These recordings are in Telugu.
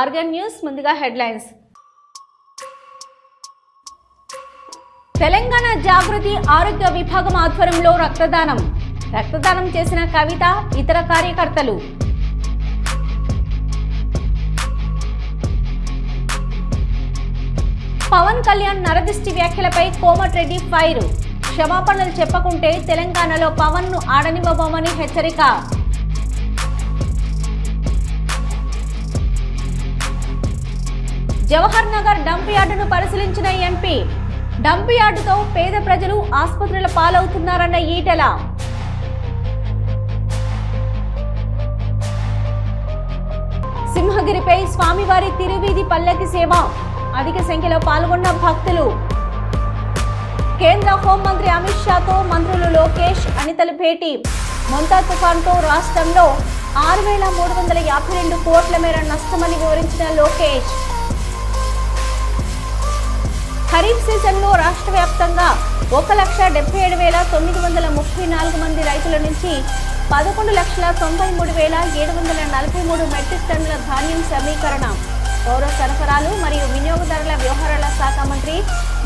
ఆర్గన్ న్యూస్ ముందుగా హెడ్లైన్స్. తెలంగాణ జాగృతి ఆరోగ్య విభాగం ఆధ్వర్యంలో రక్తదానం. రక్తదానం చేసిన కవిత ఇతర కార్యకర్తలు. పవన్ కళ్యాణ్ నరదిష్టి వ్యాఖ్యలపై కోమటిరెడ్డి ఫైర్. క్షమాపణలు చెప్పకుంటే తెలంగాణలో పవన్ను ఆడనివ్వబోమని హెచ్చరిక. జవహర్ నగర్ డంప్ యార్డును పరిశీలించిన ఎంపీ డంప్ యార్డుతో పేద ప్రజలు ఆసుపత్రుల పాలవుతున్నారన్న ఈటెల. సింహగిరిపై స్వామివారి తిరువీధి పల్లకి సేవ. అధిక సంఖ్యలో పాల్గొన్న భక్తులు. కేంద్ర హోంమంత్రి అమిత్ షాతో మంత్రులు లోకేష్ అనితల భేటీ. మొంతా తుఫాన్తో రాష్ట్రంలో ఆరు వేల మూడు వందల యాభై రెండు కోట్ల మేర నష్టమని వివరించిన లోకేష్. ఖరీఫ్ సీజన్లో రాష్ట్ర వ్యాప్తంగా ఒక లక్ష డెబ్బై ఏడు వేల తొమ్మిది వందల ముప్పై నాలుగు మంది రైతుల నుంచి పదకొండు లక్షల తొంభై మూడు వేల ఏడు వందల నలభై మూడు మెట్రిక్ టన్నుల ధాన్యం సమీకరణ. పౌర సరఫరాలు మరియు వినియోగదారుల వ్యవహారాల శాఖ మంత్రి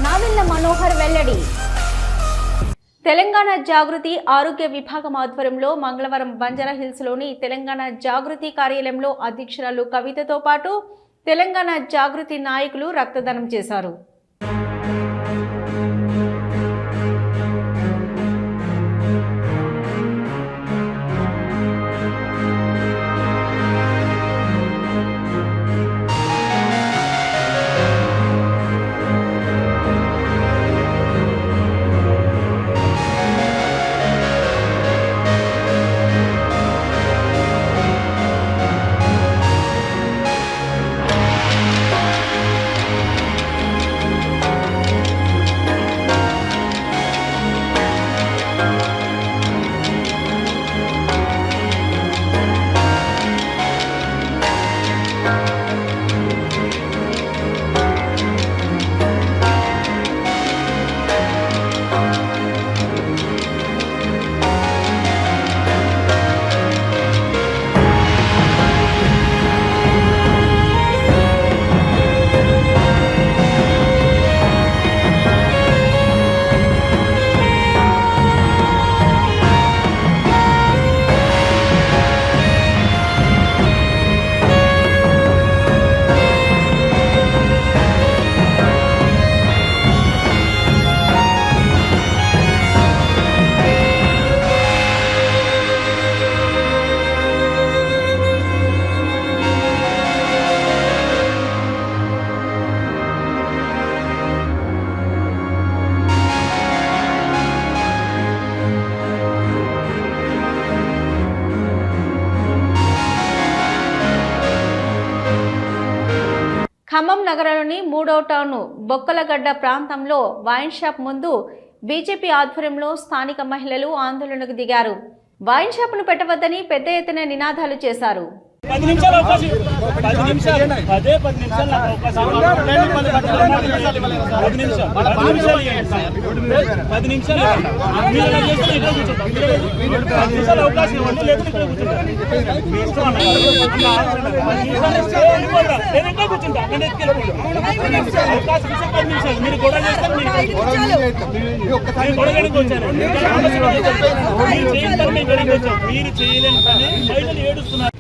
నావెల్ల మనోహర్ వెల్లడి. తెలంగాణ జాగృతి ఆరోగ్య విభాగం ఆధ్వర్యంలో మంగళవారం బంజారా హిల్స్లోని తెలంగాణ జాగృతి కార్యాలయంలో అధ్యక్షురాలు కవితతో పాటు తెలంగాణ జాగృతి నాయకులు రక్తదానం చేశారు. నగరంలోని మూడో టౌన్ బొక్కలగడ్డ ప్రాంతంలో వైన్ షాప్ ముందు బీజేపీ ఆధ్వర్యంలో స్థానిక మహిళలు ఆందోళనకు దిగారు. వైన్ షాప్ను పెట్టవద్దని పెద్ద ఎత్తున నినాదాలు చేశారు. పది నిమిషాలు అవకాశం పది నిమిషాలు. అదే పది నిమిషాలు నాకు అవకాశం పది నిమిషాలు పది నిమిషాలు. పది నిమిషాలు. మీరు ఎలా చేస్తే ఇక్కడ కూర్చుంటాం మీరు ఎలా- పది నిమిషాలు అవకాశం ఇవ్వండి. లేకపోతే ఇక్కడ కూర్చుంటాం మీ ఇష్టం అన్న. అన్న ఆగండి. పది నిమిషాలు ఇస్తే వెళ్ళిపోతా. నేను ఇంకా కూర్చుంటా. నేను ఎత్తుకెళ్ళిపోతా అవకాశం ఇస్తే పది నిమిషాలు. మీరు గొడవ చేస్తే మీరు వచ్చాను మీరు మేము గొడవకి వచ్చాం మీరు చేయలేని పని. మహిళలు ఏడుస్తున్నారు.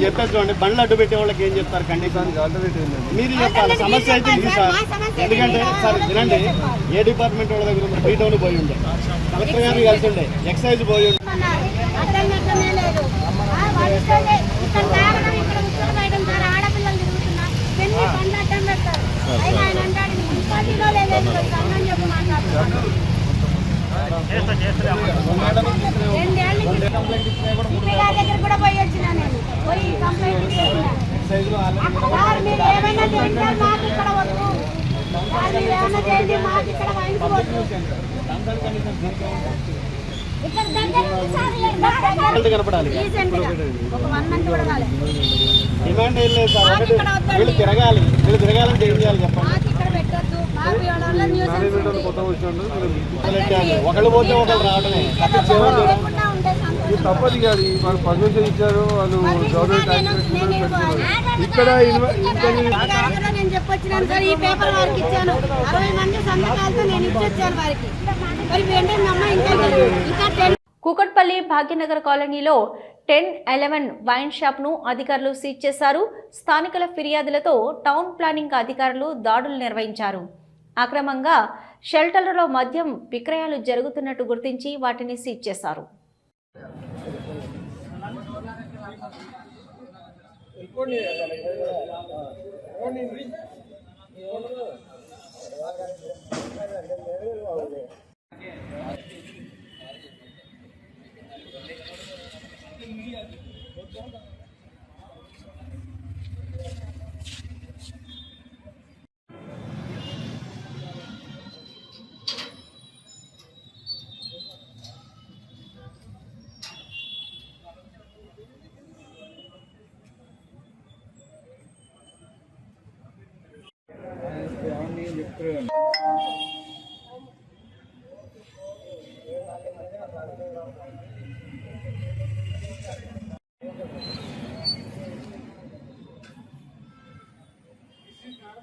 చెప్పారు చూడండి బండ్లు అడ్డు పెట్టే వాళ్ళకి ఏం చెప్తారు కండిషన్ మీరు చెప్పాలి సమస్య అయితే ఇది సార్ ఎందుకంటే సార్ వినండి ఏ డిపార్ట్మెంట్ వాళ్ళ దగ్గర ఉంది బీటౌన్ పోయి ఉండే. కలెక్టర్ గారిని కలిసి ఉండే ఎక్సైజ్ పోయి ఉండే. సార్ కనపడాలి డిమాండ్ ఏం లేదు సార్. వీళ్ళు తిరగాలి. వీళ్ళు తిరగాలంటే ఏం చేయాలి చెప్పండి. మాకు న్యూసెన్స్ ఉంది. ఒకళ్ళు పోతే ఒకళ్ళు రావడమే లేకుండా ఉంటే సంతోషం తప్పదు కాదు వాళ్ళు పర్మిషన్ ఇచ్చారు వాళ్ళు గవర్నమెంట్ ఇక్కడ ఇన్వ- ఇక్కడ నేను చెప్పొచ్చినాను సార్ ఈ పేపర్ వారికి ఇచ్చాను అరవై మంది సంతకాలతో నేను ఇచ్చొచ్చాను వారికి మరి వెంటనే అమ్మ ఇంకా ఇంకా టెన్ కూకట్పల్లి భాగ్యనగర్ కాలనీలో టెన్ ఎలెవెన్ వైన్ షాప్ను అధికారులు సీజ్ చేశారు. స్థానికుల ఫిర్యాదులతో టౌన్ ప్లానింగ్ అధికారులు దాడులు నిర్వహించారు. అక్రమంగా షెల్టర్లలో మద్యం విక్రయాలు జరుగుతున్నట్టు గుర్తించి వాటిని సీజ్ చేశారు.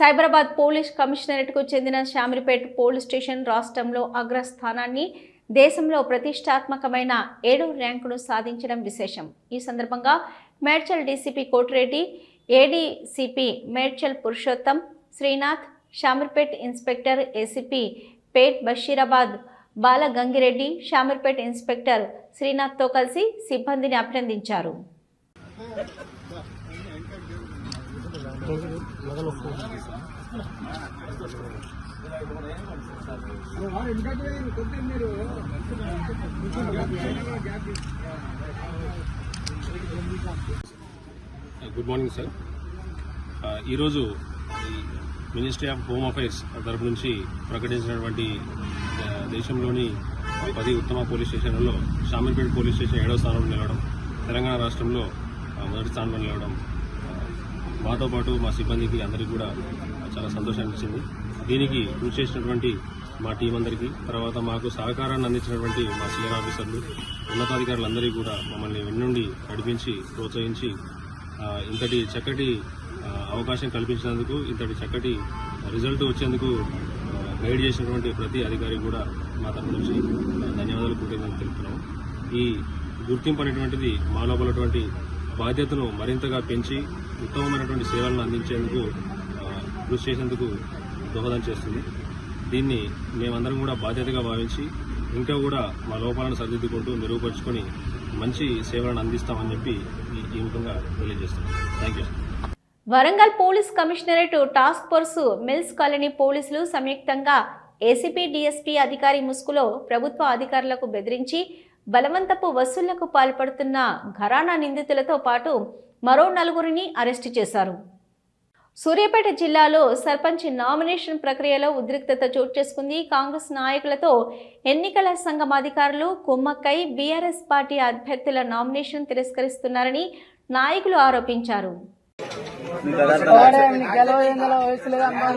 సైబరాబాద్ పోలీస్ కమిషనరేట్కు చెందిన శామిరిపేట్ పోలీస్ స్టేషన్ రాష్ట్రంలో అగ్రస్థానాన్ని దేశంలో ప్రతిష్టాత్మకమైన ఏడో ర్యాంకును సాధించడం విశేషం. ఈ సందర్భంగా Medchal DCP Kotireddy ADCP Medchal Purushottam Srinath Shamirpet inspector ACP Pet Basheerabad Bala Gangireddy Shamirpet inspector శ్రీనాథ్తో కలిసి సిబ్బందిని అభినందించారు. Good morning sir. ఈరోజు మినిస్ట్రీ ఆఫ్ హోమ్ అఫైర్స్ తరపు నుంచి ప్రకటించినటువంటి దేశంలోని పది ఉత్తమ పోలీస్ స్టేషన్లలో షామీర్పేట పోలీస్ స్టేషన్ ఏడవ స్థానంలో నిలవడం తెలంగాణ రాష్ట్రంలో మొదటి స్థానంలో నిలవడం మాతో పాటు మా సిబ్బందికి అందరికీ కూడా చాలా సంతోషాన్ని ఇచ్చింది దీనికి కృషి చేసినటువంటి మా టీం అందరికీ తర్వాత మాకు సహకారాన్ని అందించినటువంటి మా సీనియర్ ఆఫీసర్లు ఉన్నతాధికారులందరికీ కూడా మమ్మల్ని వెన్నుండి నడిపించి ప్రోత్సహించి ఇంతటి చక్కటి అవకాశం కల్పించినందుకు ఇంతటి చక్కటి రిజల్ట్ వచ్చేందుకు గైడ్ చేసినటువంటి ప్రతి అధికారి కూడా మా తరపు నుంచి ధన్యవాదాలు కృతజ్ఞతలు తెలుపుతున్నాం ఈ గుర్తింపు అనేటువంటిది మా లోపలటువంటి బాధ్యతను మరింతగా పెంచి ఉత్తమమైనటువంటి సేవలను అందించేందుకు కృషి చేసేందుకు దోహదం చేస్తుంది. దీన్ని మేమందరం కూడా బాధ్యతగా భావించి ఇంకా కూడా మా లోపాలను సరిదిద్దుకుంటూ మెరుగుపరుచుకొని మంచి సేవలను అందిస్తామని చెప్పి ఈ ఈ ముఖంగా తెలియజేస్తున్నాం. Thank you Warangal police commissionerate task force mills colony పోలీసులు సంయుక్తంగా ఏసీపీ డీఎస్పీ అధికారి ముసుగులో ప్రభుత్వ అధికారులకు బెదిరించి బలవంతపు వసూళ్ళకు పాల్పడుతున్న ఘరానా నిందితులతో పాటు మరో నలుగురిని అరెస్టు చేశారు. సూర్యాపేట జిల్లాలో సర్పంచ్ నామినేషన్ ప్రక్రియలో ఉద్రిక్తత చోటు చేసుకుంది. కాంగ్రెస్ నాయకులతో ఎన్నికల సంఘం అధికారులు కుమ్మక్కై బీఆర్ఎస్ పార్టీ అభ్యర్థుల నామినేషన్ తిరస్కరిస్తున్నారని నాయకులు ఆరోపించారు. వాడే నీ గెలవ వయసు లేదు అనుభవం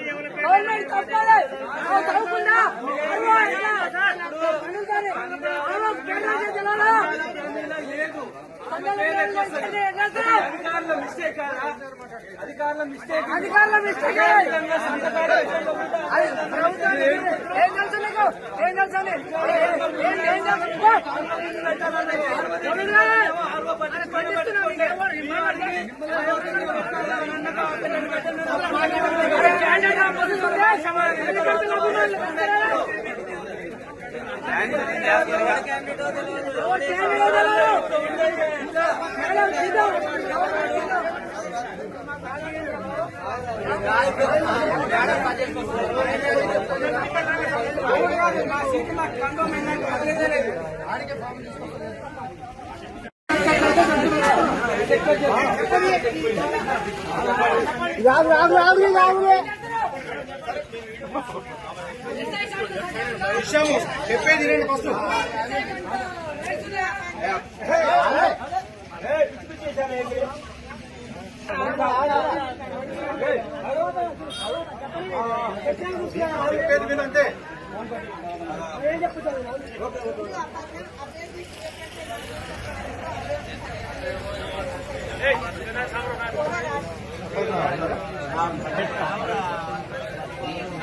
గవర్నమెంట్ తప్పాలి చదువుకున్నా అధికారుల మిస్టేక్ ఏం తెలుసు నీకు ఏం తెలుసు అని? ఏం ఏం చెప్పేది వినండి ఫస్ట్. చెప్పేది వినంటే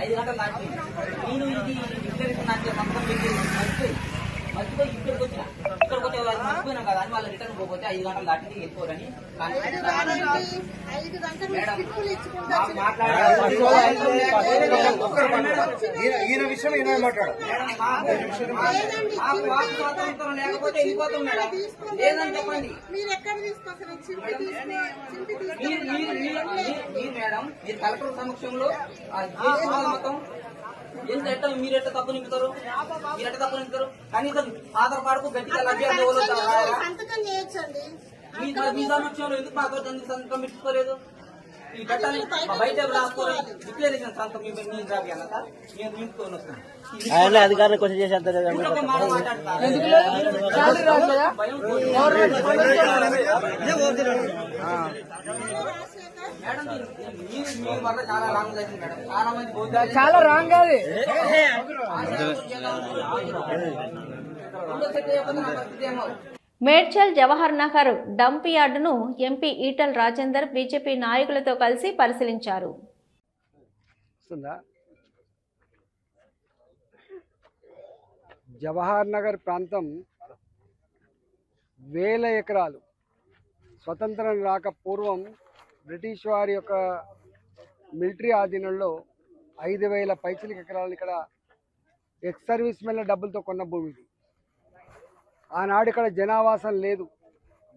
ఐదు గంటలు దాటి నేను ఇది ఇంటర్వ్యూ నాకు మొత్తం పెట్టి మర్చిపోయి మర్చిపోయి ఇక్కడికి వచ్చిన ఇక్కడికి వచ్చే వాళ్ళు మర్చిపోయినాం కదా అని వాళ్ళు పోతే ఐదు గంటలు దాటింది వెళ్ళిపోరని ఈయన విషయం ఈయన మాట్లాడు మాకు వాక్ స్వాతంత్రం లేకపోతే వెళ్ళిపోతాం మేడం. లేదని చెప్పండి. మీరు ఎక్కడ తీసుకొస్తారు? మేడం కలెక్టర్ సమక్షంలో మొత్తం ఎంత ఎట్ట మీరు ఎట్ట తప్పు నింపుతారు? మీరు ఎట్ట తప్పు నింపుతారు? కనీసం ఆధార్ కార్డుకు గట్టిగా చేయొచ్చండి. మీ మీ సమక్షంలో ఎందుకు మాతో ఎందుకు సంతకం పెట్టుకోలేదు? ఈ చట్టాన్ని బయట రాసుకోవాలి డిక్లరేషన్ సంతకం మీ మీ రాబియాలా సార్. నేను నింపుకొని వస్తాను ఆయన అధికారులు భయం మీరు మీ వల్ల చాలా రాంగ్ జరిగింది మేడం. చాలా మంది బోధ చాలా రాంగ్ అది. మేడ్చల్ జవహర్ నగర్ డంప్ యార్డును ఎంపీ ఈటల్ రాజేందర్ బీజేపీ నాయకులతో కలిసి పరిశీలించారు. జవహర్ నగర్ ప్రాంతం వేల ఎకరాలు. స్వతంత్రం రాక పూర్వం బ్రిటిష్ వారి యొక్క మిలిటరీ ఆధీనంలో ఐదు వేల పైచిలిక ఎకరాలను ఇక్కడ ఎక్స్ సర్వీస్ మెన్ల డబ్బులతో కొన్న భూమి ఇది. ఆనాడు ఇక్కడ జనావాసం లేదు.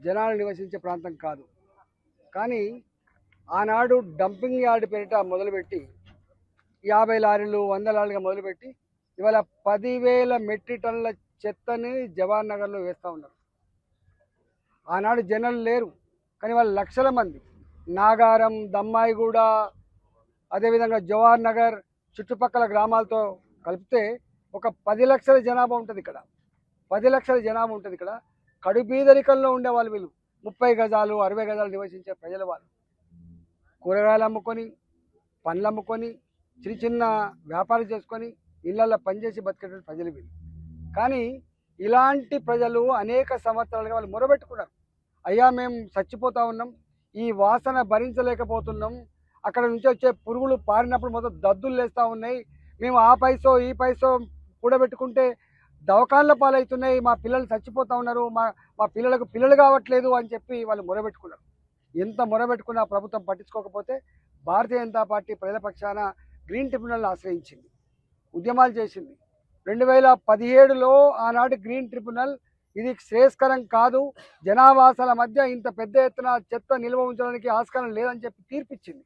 జనాలు నివసించే ప్రాంతం కాదు. కానీ ఆనాడు డంపింగ్ యార్డ్ పేరిట మొదలుపెట్టి యాభై లారీలు వంద లారీలుగా మొదలుపెట్టి ఇవాళ పదివేల మెట్రిక్ టన్నుల చెత్తని జవహర్ నగర్లో వేస్తూ ఉన్నారు. ఆనాడు జనాలు లేరు. కానీ వాళ్ళు లక్షల మంది నాగారం దమ్మాయిగూడ అదేవిధంగా జవహర్ నగర్ చుట్టుపక్కల గ్రామాలతో కలిపితే ఒక పది లక్షల జనాభా ఉంటుంది ఇక్కడ. పది లక్షల జనాభా ఉంటుంది ఇక్కడ. కడు ఉండేవాళ్ళు ఉండే వాళ్ళు. వీళ్ళు ముప్పై గజాలు అరవై గజాలు నివసించే ప్రజల వాళ్ళు. కూరగాయలు అమ్ముకొని పండ్లు అమ్ముకొని చిన్న చిన్న వ్యాపారం చేసుకొని ఇళ్ళల్లో పనిచేసి బతికేటువంటి ప్రజలు వీళ్ళు. కానీ ఇలాంటి ప్రజలు అనేక సంవత్సరాలుగా వాళ్ళు మొరబెట్టుకున్నారు. అయ్యా మేము చచ్చిపోతూ ఉన్నాం. ఈ వాసన భరించలేకపోతున్నాం. అక్కడ నుంచి వచ్చే పురుగులు పారినప్పుడు మొత్తం దద్దులు లేస్తూ ఉన్నాయి. మేము ఆ పైసో ఈ పైసో కూడబెట్టుకుంటే దవకాళ్ళ పాలవుతున్నాయి. మా పిల్లలు చచ్చిపోతూ ఉన్నారు. మా మా పిల్లలకు పిల్లలు కావట్లేదు అని చెప్పి వాళ్ళు మొరబెట్టుకున్నారు. ఎంత మొరబెట్టుకున్నా ప్రభుత్వం పట్టించుకోకపోతే భారతీయ జనతా పార్టీ ప్రజల పక్షాన గ్రీన్ ట్రిబ్యునల్ని ఆశ్రయించింది. ఉద్యమాలు చేసింది. రెండు వేల పదిహేడులో ఆనాటి గ్రీన్ ట్రిబ్యునల్ ఇది శ్రేయస్కరం కాదు. జనావాసాల మధ్య ఇంత పెద్ద ఎత్తున చెత్త నిల్వ ఉంచడానికి ఆస్కారం లేదని చెప్పి తీర్పిచ్చింది.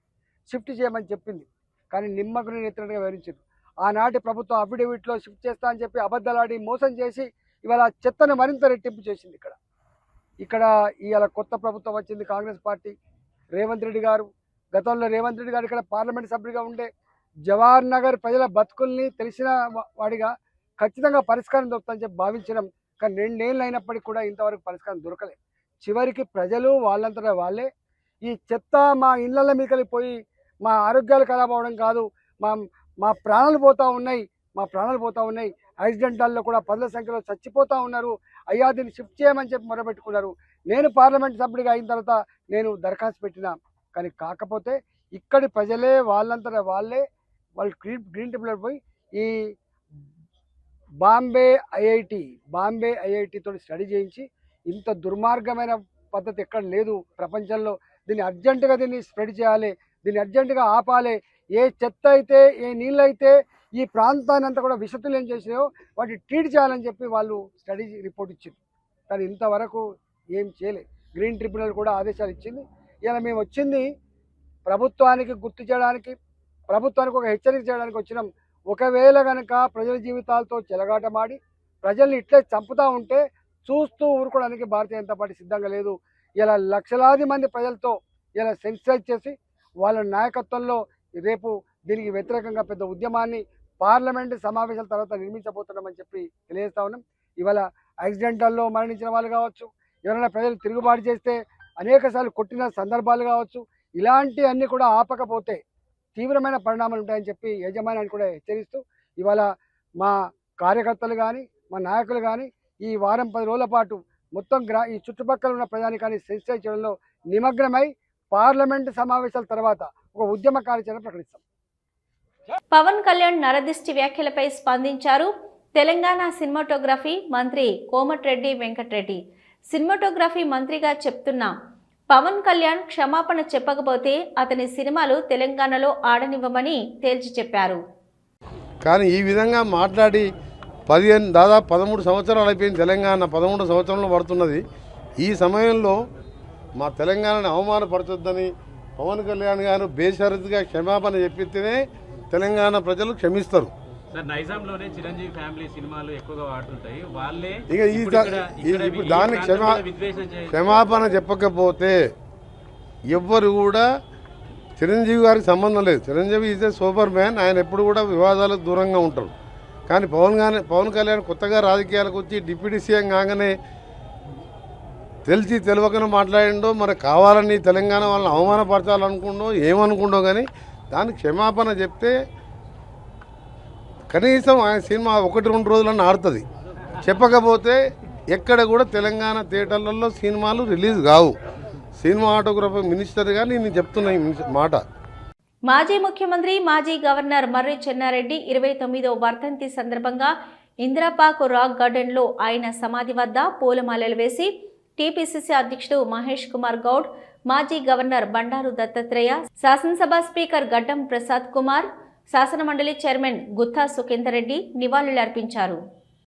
షిఫ్ట్ చేయమని చెప్పింది. కానీ నిమ్మకుని ఎత్తినట్టుగా వివరించింది. ఆనాటి ప్రభుత్వం అఫిడవిట్లో షిఫ్ట్ చేస్తా అని చెప్పి అబద్ధాలాడి మోసం చేసి ఇవాళ చెత్తను మరింత రెట్టింపు చేసింది ఇక్కడ. ఇక్కడ ఇవాళ కొత్త ప్రభుత్వం వచ్చింది కాంగ్రెస్ పార్టీ. రేవంత్ రెడ్డి గారు గతంలో రేవంత్ రెడ్డి గారు ఇక్కడ పార్లమెంట్ సభ్యుడిగా ఉండే జవహర్ నగర్ ప్రజల బతుకుల్ని తెలిసిన వాడిగా ఖచ్చితంగా పరిష్కారం దొరుకుతుందని చెప్పి భావించడం కానీ రెండేళ్ళు అయినప్పటికీ కూడా ఇంతవరకు పరిష్కారం దొరకలేదు చివరికి ప్రజలు వాళ్ళంతటా వాళ్ళే. ఈ చెత్త మా ఇళ్ళ మీదకి పోయి మా ఆరోగ్యాలు ఖరాబ్ అవ్వడం కాదు మా మా ప్రాణాలు పోతూ ఉన్నాయి మా ప్రాణాలు పోతా ఉన్నాయి. యాక్సిడెంటాల్లో కూడా పదుల సంఖ్యలో చచ్చిపోతూ ఉన్నారు. అయ్యా దీన్ని షిఫ్ట్ చేయమని చెప్పి మొరబెట్టుకున్నారు నేను పార్లమెంట్ సభ్యుడిగా అయిన తర్వాత నేను దరఖాస్తు పెట్టినా. కానీ కాకపోతే ఇక్కడి ప్రజలే వాళ్ళంతటా వాళ్ళే. వాళ్ళు గ్రీన్ గ్రీన్ టెంపుల్ పోయి ఈ బాంబే ఐఐటి బాంబే ఐఐటితో స్టడీ చేయించి ఇంత దుర్మార్గమైన పద్ధతి ఎక్కడ లేదు ప్రపంచంలో. దీన్ని అర్జెంటుగా దీన్ని స్ప్రెడ్ చేయాలి దీన్ని అర్జెంటుగా ఆపాలి. ఏ చెత్త అయితే ఏ నీళ్ళు అయితే ఈ ప్రాంతాన్ని అంతా కూడా విషతుల్యం చేసినాయో వాటి ట్రీట్ చేయాలని చెప్పి వాళ్ళు స్టడీ రిపోర్ట్ ఇచ్చింది కానీ ఇంతవరకు ఏం చేయలే. గ్రీన్ ట్రిబ్యునల్ కూడా ఆదేశాలు ఇచ్చింది. ఇలా మేము వచ్చింది ప్రభుత్వానికి గుర్తు చేయడానికి ప్రభుత్వానికి ఒక హెచ్చరిక చేయడానికి వచ్చినాం. ఒకవేళ కనుక ప్రజల జీవితాలతో చెలగాటమాడి ప్రజల్ని ఇట్లే చంపుతా ఉంటే చూస్తూ ఊరుకోవడానికి భారతీయ జనతా పార్టీ సిద్ధంగా లేదు. ఇలా లక్షలాది మంది ప్రజలతో ఇలా సెన్సిటైజ్ చేసి వాళ్ళ నాయకత్వంలో రేపు దీనికి వ్యతిరేకంగా పెద్ద ఉద్యమాన్ని పార్లమెంట్ సమావేశాల తర్వాత నిర్మించబోతున్నామని చెప్పి తెలియజేస్తా ఉన్నాం. ఇవాళ యాక్సిడెంటల్లో మరణించిన వాళ్ళు కావచ్చు ఎవరైనా ప్రజలు తిరుగుబాటు చేస్తే అనేకసార్లు కొట్టిన సందర్భాలు కావచ్చు ఇలాంటివన్నీ కూడా ఆపకపోతే తీవ్రమైన పరిణామాలు ఉంటాయని చెప్పి యజమానాన్ని కూడా హెచ్చరిస్తూ ఇవాళ మా కార్యకర్తలు కానీ మా నాయకులు కానీ ఈ వారం పది రోజుల పాటు మొత్తం గ్రా ఈ చుట్టుపక్కల ఉన్న ప్రజానికాన్ని సెన్సిటైజ్ చేయడంలో నిమగ్నమై పార్లమెంటు సమావేశాల తర్వాత ఒక ఉద్యమ కార్యాచరణ ప్రకటిస్తాం. పవన్ కళ్యాణ్ నరదిష్టి వ్యాఖ్యలపై స్పందించారు. తెలంగాణ సినిమాటోగ్రఫీ మంత్రి కోమటిరెడ్డి వెంకటరెడ్డి. సినిమాటోగ్రఫీ మంత్రిగా చెప్తున్న పవన్ కళ్యాణ్ క్షమాపణ చెప్పకపోతే అతని సినిమాలు తెలంగాణలో ఆడనివ్వమని తేల్చి చెప్పారు. కానీ ఈ విధంగా మాట్లాడి పదిహేను దాదాపు పదమూడు సంవత్సరాలు అయిపోయింది తెలంగాణ పదమూడు సంవత్సరంలో పడుతున్నది. ఈ సమయంలో మా తెలంగాణను అవమానపరచొద్దని పవన్ కళ్యాణ్ గారు బేషరతుగా క్షమాపణ చెప్పితేనే తెలంగాణ ప్రజలు క్షమిస్తారు. నైజాంలోనే చిరంజీవి ఫ్యామిలీ సినిమాలు ఎక్కువగా వాళ్ళే ఇక ఇప్పుడు దానికి క్షమా క్షమాపణ చెప్పకపోతే ఎవ్వరు కూడా చిరంజీవి గారికి సంబంధం లేదు. Chiranjeevi is a super man ఆయన ఎప్పుడు కూడా వివాదాలకు దూరంగా ఉంటారు కానీ పవన్ గాని పవన్ కళ్యాణ్ కొత్తగా రాజకీయాలకు వచ్చి డిప్యూటీ సీఎం కాగానే తెలిసి తెలియకనే మాట్లాడిండో మరి కావాలని తెలంగాణ వాళ్ళని అవమానపరచాలనుకుండో ఏమనుకుండో కానీ దానికి క్షమాపణ చెప్తే కనీసం ఆయన సినిమా ఒకటి రెండు రోజులన్నా ఆడుతుంది. చెప్పకపోతే ఎక్కడ కూడా తెలంగాణ థియేటర్లలో సినిమాలు రిలీజ్ కావు. సినిమాటోగ్రఫీ మినిస్టర్గా నేను చెప్తున్నా ఈ మాట. మాజీ ముఖ్యమంత్రి మాజీ గవర్నర్ మర్రి చెన్నారెడ్డి ఇరవై తొమ్మిదో వర్ధంతి సందర్భంగా ఇందిరాపాకు రాక్ గార్డెన్లో ఆయన సమాధి వద్ద పూలమాలలు వేసి టీపీసీసీ అధ్యక్షుడు మహేష్ కుమార్ గౌడ్ మాజీ గవర్నర్ బండారు దత్తాత్రేయ శాసనసభ స్పీకర్ గడ్డం ప్రసాద్ కుమార్ శాసనమండలి చైర్మన్ గుత్తా సుఖేందర్ రెడ్డి నివాళులర్పించారు.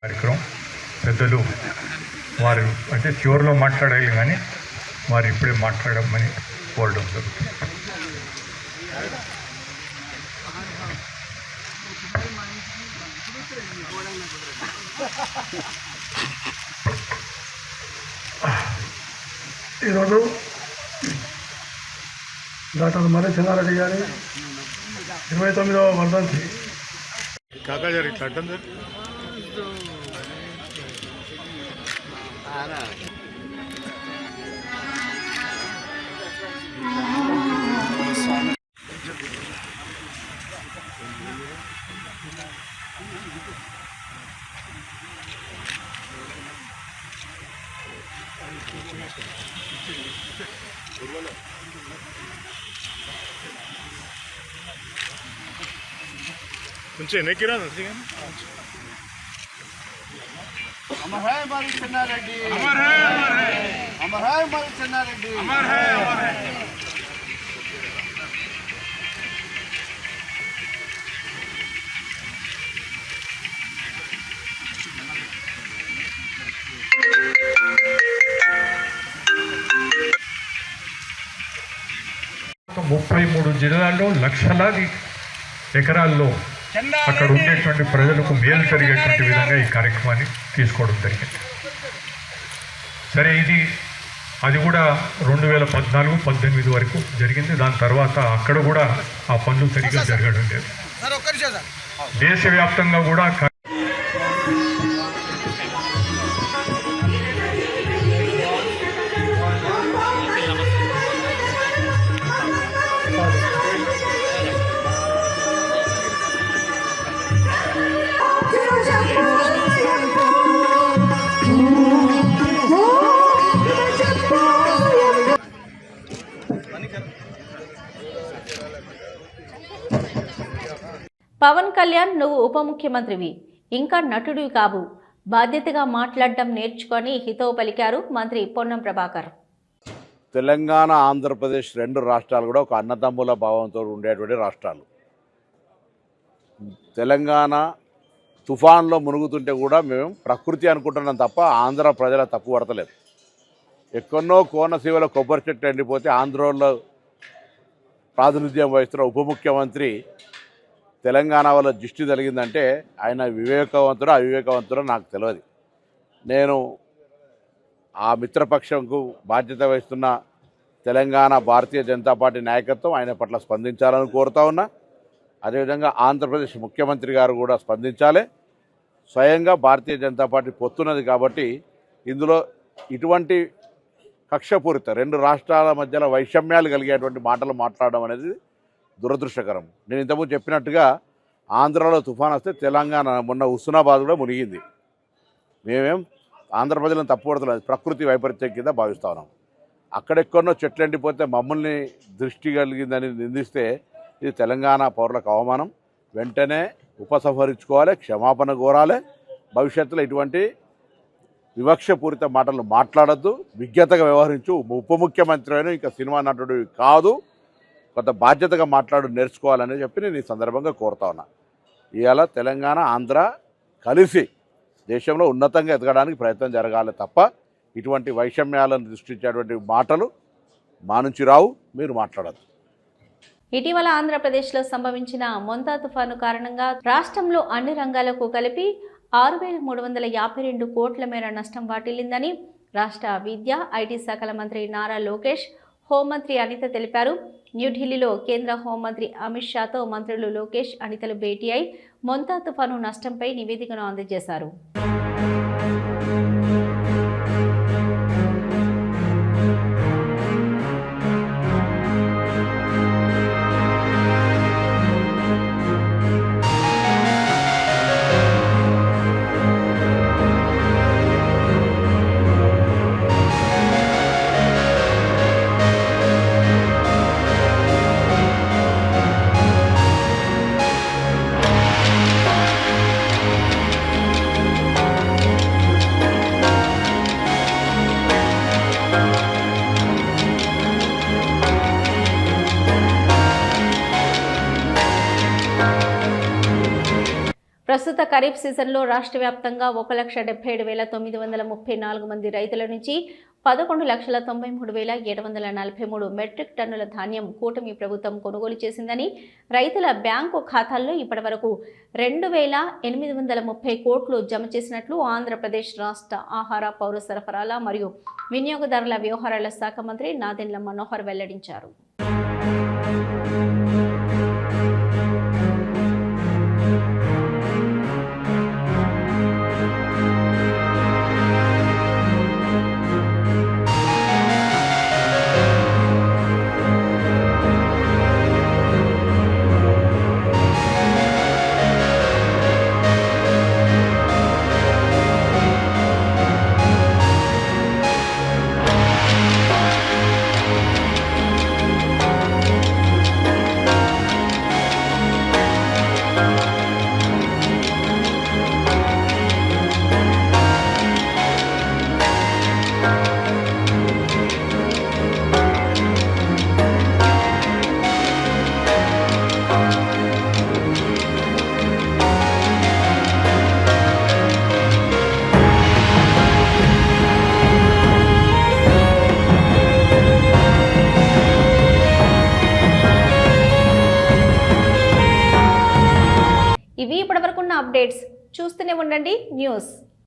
కార్యక్రమం పెద్దలు వారు అంటే చివరిలో మాట్లాడాలి కానీ వారు ఇప్పుడే మాట్లాడమని కోరడం జరుగుతుంది. ఈరోజు డాక్టర్ మర్రి చెన్నారెడ్డి గారి ఇరవై తొమ్మిదవ వర్ధంతి. కాకా గారు ఇట్లా అడ్డం సార్ కొంచెం వెనక్కి రాదు అమర్ హై మరి చెన్నారెడ్డి. అమర్ హై అమర్ హై. అమర్ హై మరి చెన్నారెడ్డి. అమర్ హై అమర్ హై. ముప్పై మూడు జిల్లాల్లో లక్షలాది ఎకరాల్లో అక్కడ ఉండేటువంటి ప్రజలకు మేలు జరిగేటువంటి విధంగా ఈ కార్యక్రమాన్ని తీసుకోవడం జరిగింది. సరే ఇది అది కూడా రెండు వేల పద్నాలుగు పద్దెనిమిది వరకు జరిగింది. దాని తర్వాత అక్కడ కూడా ఆ పనులు సరిగ్గా జరగడం లేదు. దేశవ్యాప్తంగా కూడా పవన్ కళ్యాణ్ నువ్వు ఉప ముఖ్యమంత్రివి. ఇంకా నటుడివి కావు. బాధ్యతగా మాట్లాడడం నేర్చుకొని హితవు పలికారు మంత్రి పొన్నం ప్రభాకర్. తెలంగాణ ఆంధ్రప్రదేశ్ రెండు రాష్ట్రాలు కూడా ఒక అన్నదమ్ముల భావంతో ఉండేటువంటి రాష్ట్రాలు. తెలంగాణ తుఫాన్లో మునుగుతుంటే కూడా మేము ప్రకృతి అనుకుంటున్నాం తప్ప ఆంధ్ర ప్రజల తప్పు పడతలేదు. ఎక్కడో కోనసీమలో కొబ్బరి చెట్టు ఎండిపోతే ఆంధ్రలో ప్రాతినిధ్యం వహిస్తున్న ఉప ముఖ్యమంత్రి తెలంగాణ వల్ల దృష్టి జరిగిందంటే ఆయన వివేకవంతుడు అవివేకవంతుడో నాకు తెలియదు నేను ఆ మిత్రపక్షంకు బాధ్యత వహిస్తున్న తెలంగాణ భారతీయ జనతా పార్టీ నాయకత్వం ఆయన పట్ల స్పందించాలని కోరుతా ఉన్నా. అదేవిధంగా ఆంధ్రప్రదేశ్ ముఖ్యమంత్రి గారు కూడా స్పందించాలి. స్వయంగా భారతీయ జనతా పార్టీ పొత్తున్నది కాబట్టి ఇందులో ఇటువంటి కక్షపూరిత రెండు రాష్ట్రాల మధ్యలో వైషమ్యాలు కలిగేటువంటి మాటలు మాట్లాడడం అనేది దురదృష్టకరం. నేను ఇంతకుముందు చెప్పినట్టుగా ఆంధ్రాలో తుఫాన్ వస్తే తెలంగాణ మొన్న హుస్నాబాద్ కూడా మునిగింది. మేమేం ఆంధ్ర ప్రజలను తప్పుపడుతున్నది ప్రకృతి వైపరీత్యం కింద భావిస్తా ఉన్నాం. అక్కడెక్కడో చెట్లు ఎండిపోతే మమ్మల్ని దృష్టి కలిగిందని నిందిస్తే ఇది తెలంగాణ పౌరులకు అవమానం. వెంటనే ఉపసంహరించుకోవాలి క్షమాపణ కోరాలి. భవిష్యత్తులో ఇటువంటి వివక్షపూరిత మాటలు మాట్లాడద్దు. విజ్ఞతగా వ్యవహరించు. ఉప ముఖ్యమంత్రి అయినా ఇంకా సినిమా నటుడు కాదు. కొంత బాధ్యతగా మాట్లాడు నేర్చుకోవాలని చెప్పి నేను ఈ సందర్భంగా కోరుతా ఉన్నా. ఇవాళ తెలంగాణ ఆంధ్ర కలిసి దేశంలో ఉన్నతంగా ఎదగడానికి ప్రయత్నం జరగాలి తప్ప ఇటువంటి వైషమ్యాలను దృష్టించేటువంటి మాటలు మా నుంచి రావు మీరు మాట్లాడద్దు. ఇటీవల ఆంధ్రప్రదేశ్లో సంభవించిన మొంతా తుఫాను కారణంగా రాష్ట్రంలో అన్ని రంగాలకు కలిపి ఆరు వేల మూడు వందల యాభై రెండు కోట్ల మేర నష్టం వాటిల్లిందని రాష్ట్ర విద్య ఐటీ శాఖల మంత్రి నారా లోకేష్ హోంమంత్రి అనిత తెలిపారు. న్యూఢిల్లీలో కేంద్ర హోంమంత్రి అమిత్ షాతో మంత్రులు లోకేష్ అనితలు భేటీ అయి మొంతా తుఫాను నష్టంపై నివేదికను అందజేశారు. ప్రస్తుత ఖరీఫ్ సీజన్లో రాష్ట్ర వ్యాప్తంగా ఒక లక్ష డెబ్బై ఏడు వేల తొమ్మిది వందల ముప్పై నాలుగు మంది రైతుల నుంచి పదకొండు లక్షల తొంభై మూడు వేల ఏడు వందల నలభై మూడు మెట్రిక్ టన్నుల ధాన్యం కూటమి ప్రభుత్వం కొనుగోలు చేసిందని రైతుల బ్యాంకు ఖాతాల్లో ఇప్పటివరకు రెండు వేల ఎనిమిది వందల ముప్పై కోట్లు జమ చేసినట్లు ఆంధ్రప్రదేశ్ రాష్ట్ర ఆహార పౌర సరఫరాల మరియు వినియోగదారుల వ్యవహారాల శాఖ మంత్రి నాదెండ్ల మనోహర్ వెల్లడించారు.